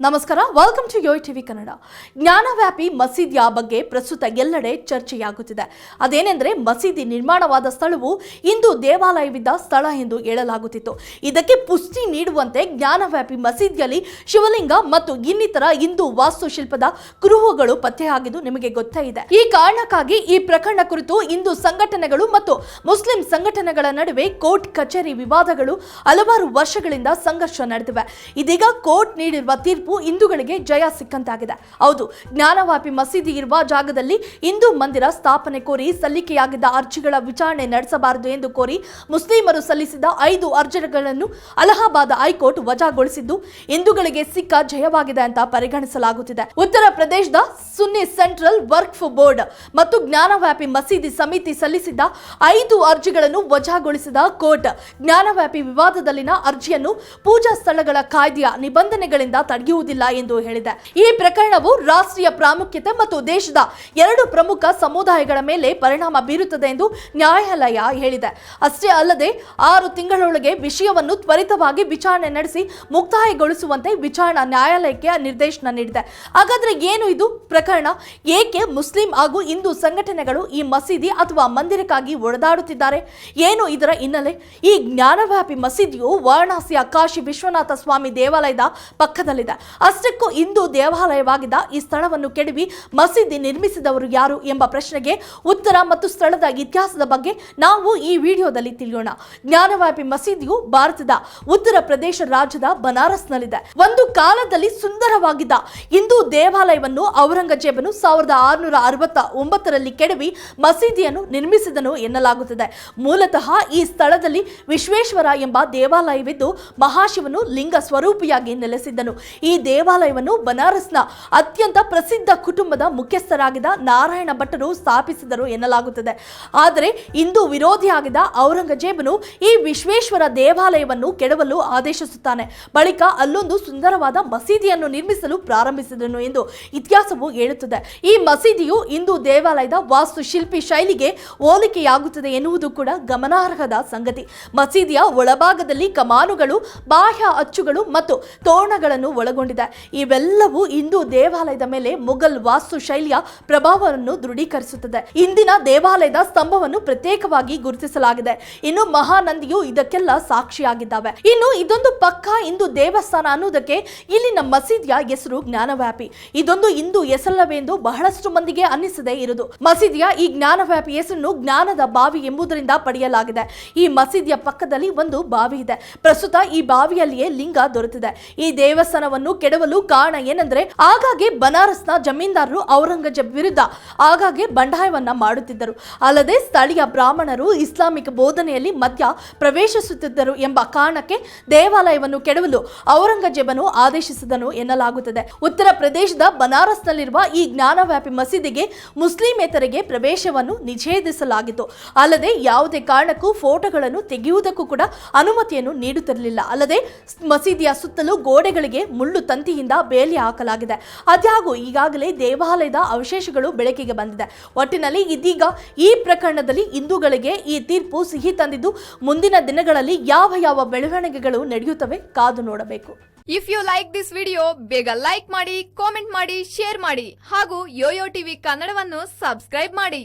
ನಮಸ್ಕಾರ welcome to Yoyo TV Kannada Gyanvapi ಮಸೀದಿಯ ಬಗ್ಗೆ ಪ್ರಸ್ತುತ ಎಲ್ಲೆಡೆ ಚರ್ಚೆಯಾಗುತ್ತಿದೆ. ಅದೇನೆಂದರೆ, ಮಸೀದಿ ನಿರ್ಮಾಣವಾದ ಸ್ಥಳವು ಇಂದು ದೇವಾಲಯವಿದ್ದ ಸ್ಥಳ ಎಂದು ಹೇಳಲಾಗುತ್ತಿತ್ತು. ಇದಕ್ಕೆ ಪುಷ್ಟಿ ನೀಡುವಂತೆ ಜ್ಞಾನವ್ಯಾಪಿ ಮಸೀದಿಯಲ್ಲಿ ಶಿವಲಿಂಗ ಮತ್ತು ಇನ್ನಿತರ ಹಿಂದೂ ವಾಸ್ತುಶಿಲ್ಪದ ಕುರುಹುಗಳು ಪತ್ತೆಯಾಗಿದ್ದು ನಿಮಗೆ ಗೊತ್ತೇ ಇದೆ. ಈ ಕಾರಣಕ್ಕಾಗಿ ಈ ಪ್ರಕರಣ ಕುರಿತು ಹಿಂದೂ ಸಂಘಟನೆಗಳು ಮತ್ತು ಮುಸ್ಲಿಂ ಸಂಘಟನೆಗಳ ನಡುವೆ ಕೋರ್ಟ್ ಕಚೇರಿ ವಿವಾದಗಳು ಹಲವಾರು ವರ್ಷಗಳಿಂದ ಸಂಘರ್ಷ ನಡೆದಿವೆ. ಇದೀಗ ಕೋರ್ಟ್ ನೀಡಿರುವ ತೀರ್ಪು ಹಿಂದೂಗಳಿಗೆ ಜಯ ಸಿಕ್ಕಂತಾಗಿದೆ. ಹೌದು, ಜ್ಞಾನವಾಪಿ ಮಸೀದಿ ಇರುವ ಜಾಗದಲ್ಲಿ ಹಿಂದೂ ಮಂದಿರ ಸ್ಥಾಪನೆ ಕೋರಿ ಸಲ್ಲಿಕೆಯಾಗಿದ್ದ ಅರ್ಜಿಗಳ ವಿಚಾರಣೆ ನಡೆಸಬಾರದು ಎಂದು ಕೋರಿ ಮುಸ್ಲಿಮರು ಸಲ್ಲಿಸಿದ ಐದು ಅರ್ಜಿಗಳನ್ನು ಅಲಹಾಬಾದ್ ಹೈಕೋರ್ಟ್ ವಜಾಗೊಳಿಸಿದ್ದು, ಹಿಂದೂಗಳಿಗೆ ಸಿಕ್ಕ ಜಯವಾಗಿದೆ ಅಂತ ಪರಿಗಣಿಸಲಾಗುತ್ತಿದೆ. ಉತ್ತರ ಪ್ರದೇಶದ ಸುನ್ನಿ ಸೆಂಟ್ರಲ್ ವರ್ಕ್ ಬೋರ್ಡ್ ಮತ್ತು ಜ್ಞಾನವ್ಯಾಪಿ ಮಸೀದಿ ಸಮಿತಿ ಸಲ್ಲಿಸಿದ್ದ ಐದು ಅರ್ಜಿಗಳನ್ನು ವಜಾಗೊಳಿಸಿದ ಕೋರ್ಟ್ ಜ್ಞಾನವ್ಯಾಪಿ ವಿವಾದದಲ್ಲಿನ ಅರ್ಜಿಯನ್ನು ಪೂಜಾ ಸ್ಥಳಗಳ ಕಾಯ್ದೆಯ ನಿಬಂಧನೆಗಳಿಂದ ತಡೆಯುವುದಿಲ್ಲ ಎಂದು ಹೇಳಿದೆ. ಈ ಪ್ರಕರಣವು ರಾಷ್ಟ್ರೀಯ ಪ್ರಾಮುಖ್ಯತೆ ಮತ್ತು ದೇಶದ ಎರಡು ಪ್ರಮುಖ ಸಮುದಾಯಗಳ ಮೇಲೆ ಪರಿಣಾಮ ಬೀರುತ್ತದೆ ಎಂದು ನ್ಯಾಯಾಲಯ ಹೇಳಿದೆ. ಅಷ್ಟೇ ಅಲ್ಲದೆ, ಆರು ತಿಂಗಳೊಳಗೆ ವಿಷಯವನ್ನು ತ್ವರಿತವಾಗಿ ವಿಚಾರಣೆ ನಡೆಸಿ ಮುಕ್ತಾಯಗೊಳಿಸುವಂತೆ ವಿಚಾರಣಾ ನ್ಯಾಯಾಲಯಕ್ಕೆ ನಿರ್ದೇಶನ ನೀಡಿದೆ. ಹಾಗಾದ್ರೆ ಏನು ಇದು ಪ್ರಕರಣ? ಏಕೆ ಮುಸ್ಲಿಂ ಹಾಗೂ ಹಿಂದೂ ಸಂಘಟನೆಗಳು ಈ ಮಸೀದಿ ಅಥವಾ ಮಂದಿರಕ್ಕಾಗಿ ಒಡೆದಾಡುತ್ತಿದ್ದಾರೆ? ಏನು ಇದರ ಹಿನ್ನೆಲೆ? ಈ ಜ್ಞಾನವ್ಯಾಪಿ ಮಸೀದಿಯು ವಾರಣಾಸಿಯ ಕಾಶಿ ವಿಶ್ವನಾಥ ಸ್ವಾಮಿ ದೇವಾಲಯದ ಪಕ್ಕದಲ್ಲಿದೆ. ಅಷ್ಟಕ್ಕೂ ಇಂದು ದೇವಾಲಯವಾಗಿದ್ದ ಈ ಸ್ಥಳವನ್ನು ಕೆಡವಿ ಮಸೀದಿ ನಿರ್ಮಿಸಿದವರು ಯಾರು ಎಂಬ ಪ್ರಶ್ನೆಗೆ ಉತ್ತರ ಮತ್ತು ಸ್ಥಳದ ಇತಿಹಾಸದ ಬಗ್ಗೆ ನಾವು ಈ ವಿಡಿಯೋದಲ್ಲಿ ತಿಳಿಯೋಣ. ಜ್ಞಾನವ್ಯಾಪಿ ಮಸೀದಿಯು ಭಾರತದ ಉತ್ತರ ಪ್ರದೇಶ ರಾಜ್ಯದ ಬನಾರಸ್ನಲ್ಲಿದೆ. ಒಂದು ಕಾಲದಲ್ಲಿ ಸುಂದರವಾಗಿದ್ದ ಹಿಂದೂ ದೇವಾಲಯವನ್ನು ಔರಂಗಜೇಬನು ಸಾವಿರದ ಆರುನೂರ ಅರವತ್ತ ಒಂಬತ್ತರಲ್ಲಿ ಕೆಡವಿ ಮಸೀದಿಯನ್ನು ನಿರ್ಮಿಸಿದನು ಎನ್ನಲಾಗುತ್ತದೆ. ಮೂಲತಃ ಈ ಸ್ಥಳದಲ್ಲಿ ವಿಶ್ವೇಶ್ವರ ಎಂಬ ದೇವಾಲಯವಿದ್ದು ಮಹಾಶಿವನು ಲಿಂಗ ಸ್ವರೂಪಿಯಾಗಿ ನೆಲೆಸಿದ್ದನು. ಈ ದೇವಾಲಯವನ್ನು ಬನಾರಸ್ನ ಅತ್ಯಂತ ಪ್ರಸಿದ್ಧ ಕುಟುಂಬದ ಮುಖ್ಯಸ್ಥರಾಗಿದ್ದ ನಾರಾಯಣ ಭಟ್ಟರು ಸ್ಥಾಪಿಸಿದರು ಎನ್ನಲಾಗುತ್ತದೆ. ಆದರೆ ಇಂದು ವಿರೋಧಿಯಾಗಿದ್ದ ಔರಂಗಜೇಬನು ಈ ವಿಶ್ವೇಶ್ವರ ದೇವಾಲಯವನ್ನು ಕೆಡವಲು ಆದೇಶಿಸುತ್ತಾನೆ. ಬಳಿಕ ಅಲ್ಲೊಂದು ಸುಂದರವಾದ ಮಸೀದಿಯನ್ನು ನಿರ್ಮಿಸಲು ಪ್ರಾರಂಭಿಸಿದನು ಎಂದು ಇತಿಹಾಸವು ಹೇಳುತ್ತದೆ. ಈ ಮಸೀದಿಯು ಇಂದು ದೇವಾಲಯದ ವಾಸ್ತುಶಿಲ್ಪಿ ಶೈಲಿಗೆ ಹೋಲಿಕೆಯಾಗುತ್ತದೆ ಎನ್ನುವುದು ಕೂಡ ಗಮನಾರ್ಹದ ಸಂಗತಿ. ಮಸೀದಿಯ ಒಳಭಾಗದಲ್ಲಿ ಕಮಾನುಗಳು, ಬಾಹ್ಯ ಅಚ್ಚುಗಳು ಮತ್ತು ತೋರಣಗಳನ್ನು ಒಳಗೊಂಡಿದೆ ಇವೆಲ್ಲವೂ ಹಿಂದೂ ದೇವಾಲಯದ ಮೇಲೆ ಮೊಘಲ್ ವಾಸ್ತು ಶೈಲಿಯ ಪ್ರಭಾವವನ್ನು ದೃಢೀಕರಿಸುತ್ತದೆ. ಇಂದಿನ ದೇವಾಲಯದ ಸ್ತಂಭವನ್ನು ಪ್ರತ್ಯೇಕವಾಗಿ ಗುರುತಿಸಲಾಗಿದೆ. ಇನ್ನು ಮಹಾನಂದಿಯು ಇದಕ್ಕೆಲ್ಲ ಸಾಕ್ಷಿಯಾಗಿದ್ದಾವೆ. ಇನ್ನು ಇದೊಂದು ಪಕ್ಕಾ ಹಿಂದೂ ದೇವಸ್ಥಾನ ಅನ್ನುವುದಕ್ಕೆ ಇಲ್ಲಿನ ಮಸೀದಿಯ ಹೆಸರು ಜ್ಞಾನವ್ಯಾಪಿ. ಇದೊಂದು ಹಿಂದೂ ಹೆಸರಲ್ಲವೆಂದು ಬಹಳಷ್ಟು ಮಂದಿಗೆ ಅನ್ನಿಸದೇ ಇರುವುದು. ಮಸೀದಿಯ ಈ ಜ್ಞಾನವ್ಯಾಪಿ ಹೆಸರನ್ನು ಜ್ಞಾನದ ಬಾವಿ ಎಂಬುದರಿಂದ ಪಡೆಯಲಾಗಿದೆ. ಈ ಮಸೀದಿಯ ಪಕ್ಕದಲ್ಲಿ ಒಂದು ಬಾವಿ ಇದೆ. ಪ್ರಸ್ತುತ ಈ ಬಾವಿಯಲ್ಲಿಯೇ ಲಿಂಗ ದೊರೆತಿದೆ. ಈ ದೇವಸ್ಥಾನವನ್ನು ಕೆಡವಲು ಕಾರಣ ಏನಂದ್ರೆ ಆಗಾಗ್ಗೆ ಬನಾರಸ್ನ ಜಮೀನ್ದಾರರು ಔರಂಗಜೇಬ್ ವಿರುದ್ಧ ಆಗಾಗ್ಗೆ ಬಂಡಾಯವನ್ನ ಮಾಡುತ್ತಿದ್ದರು. ಅಲ್ಲದೆ ಸ್ಥಳೀಯ ಬ್ರಾಹ್ಮಣರು ಇಸ್ಲಾಮಿಕ್ ಬೋಧನೆಯಲ್ಲಿ ಮಧ್ಯ ಪ್ರವೇಶಿಸುತ್ತಿದ್ದರು ಎಂಬ ಕಾರಣಕ್ಕೆ ದೇವಾಲಯವನ್ನು ಕೆಡವಲು ಔರಂಗಜೇಬನು ಆದೇಶಿಸಿದನು ಎನ್ನಲಾಗುತ್ತದೆ. ಉತ್ತರ ಪ್ರದೇಶದ ಬನಾರಸ್ನಲ್ಲಿರುವ ಈ ಜ್ಞಾನವ್ಯಾಪಿ ಮಸೀದಿಗೆ ಮುಸ್ಲಿಮೇತರಿಗೆ ಪ್ರವೇಶವನ್ನು ನಿಷೇಧಿಸಲಾಗಿತ್ತು. ಅಲ್ಲದೆ ಯಾವುದೇ ಕಾರಣಕ್ಕೂ ಫೋಟೋಗಳನ್ನು ತೆಗೆಯುವುದಕ್ಕೂ ಕೂಡ ಅನುಮತಿಯನ್ನು ನೀಡುತ್ತಿರಲಿಲ್ಲ. ಅಲ್ಲದೆ ಮಸೀದಿಯ ಸುತ್ತಲೂ ಗೋಡೆಗಳಿಗೆ ಮುಳ್ಳು ತಂತಿಯಿಂದ ಬೇಲಿ ಹಾಕಲಾಗಿದೆ. ಅದ್ಯಾಗೂ ಈಗಾಗಲೇ ದೇವಾಲಯದ ಅವಶೇಷಗಳು ಬೆಳಕಿಗೆ ಬಂದಿದೆ. ಒಟ್ಟಿನಲ್ಲಿ ಇದೀಗ ಈ ಪ್ರಕರಣದಲ್ಲಿ ಹಿಂದೂಗಳಿಗೆ ಈ ತೀರ್ಪು ಸಿಹಿ ತಂದಿದ್ದು ಮುಂದಿನ ದಿನಗಳಲ್ಲಿ ಯಾವ ಯಾವ ಬೆಳವಣಿಗೆಗಳು ನಡೆಯುತ್ತವೆ ಕಾದು ನೋಡಬೇಕು. If you like this video ಬೇಗ ಲೈಕ್ ಮಾಡಿ ಕಾಮೆಂಟ್ ಮಾಡಿ ಶೇರ್ ಮಾಡಿ ಹಾಗೂ ಯೋಯೋ ಟಿವಿ ಕನ್ನಡವನ್ನು ಸಬ್ಸ್ಕ್ರೈಬ್ ಮಾಡಿ.